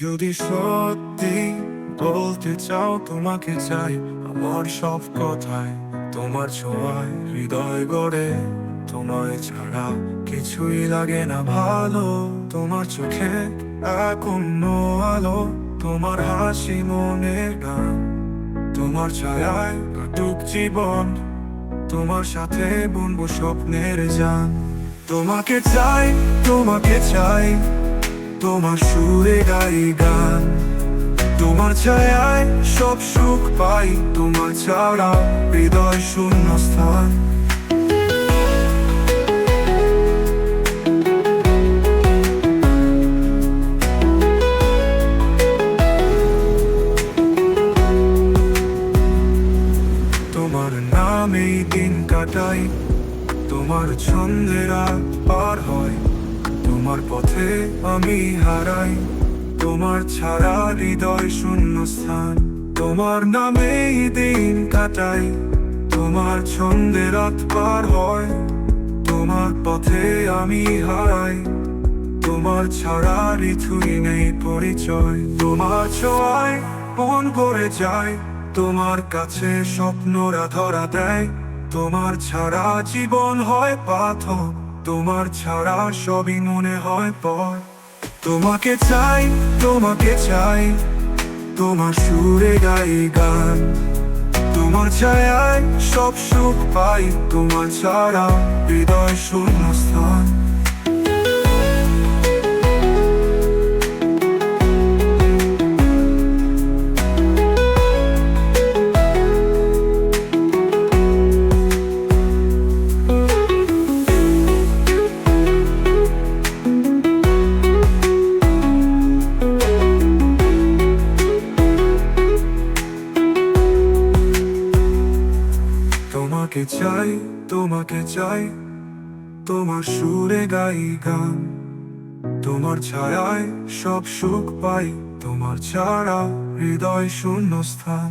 যদি সত্যি বলতে চাও, তোমাকে চাই আমার সব কথায়। তোমার ছোঁয়ায় হৃদয় গড়ে, তোমায় ছাড়া কিছুই লাগে না ভালো। তোমার চোখে এক অন্য আলো, তোমার হাসি মনে গান। তোমার ছায়ায় কাটুক জীবন, তোমার সাথে বুনবো স্বপ্নের যান তোমাকে চাই তোমাকে চাই তোমার সুরে গাই গান। তোমার ছায়ায় সব সুখ পাই, তোমার ছাড়া হৃদয় শূন্য স্থান তোমার নামেই দিন কাটাই, তোমার ছন্দে রাত পার হয়। তোমার পথে আমি হারাই। তোমার ছাড়া হৃদয় শূন্য স্থান তোমার নামেই দিন কাটাই। তোমার ছন্দে রাত পার হয়। তোমার পথে আমি হারাই। তোমার ছাড়া ঋতুই নেই পরিচয়। তোমার ছোঁয়ায় মন করে যায়। তোমার কাছে স্বপ্নরা ধরা দেয়। তোমার ছাড়া জীবন হয় পাথর। তোমার ছাড়া সবই মনে হয় পর। তোমাকে চাই তোমাকে চাই, তোমার সুরে গাই গান। তোমার ছায়ায় সব সুখ পাই, তোমার ছাড়া হৃদয় শূন্য স্থান তোমাকে চাই তোমাকে চাই। তোমার সুরে গাই গান। তোমার ছায়ায় সব সুখ পাই, তোমার ছাড়া হৃদয় শূন্য স্থান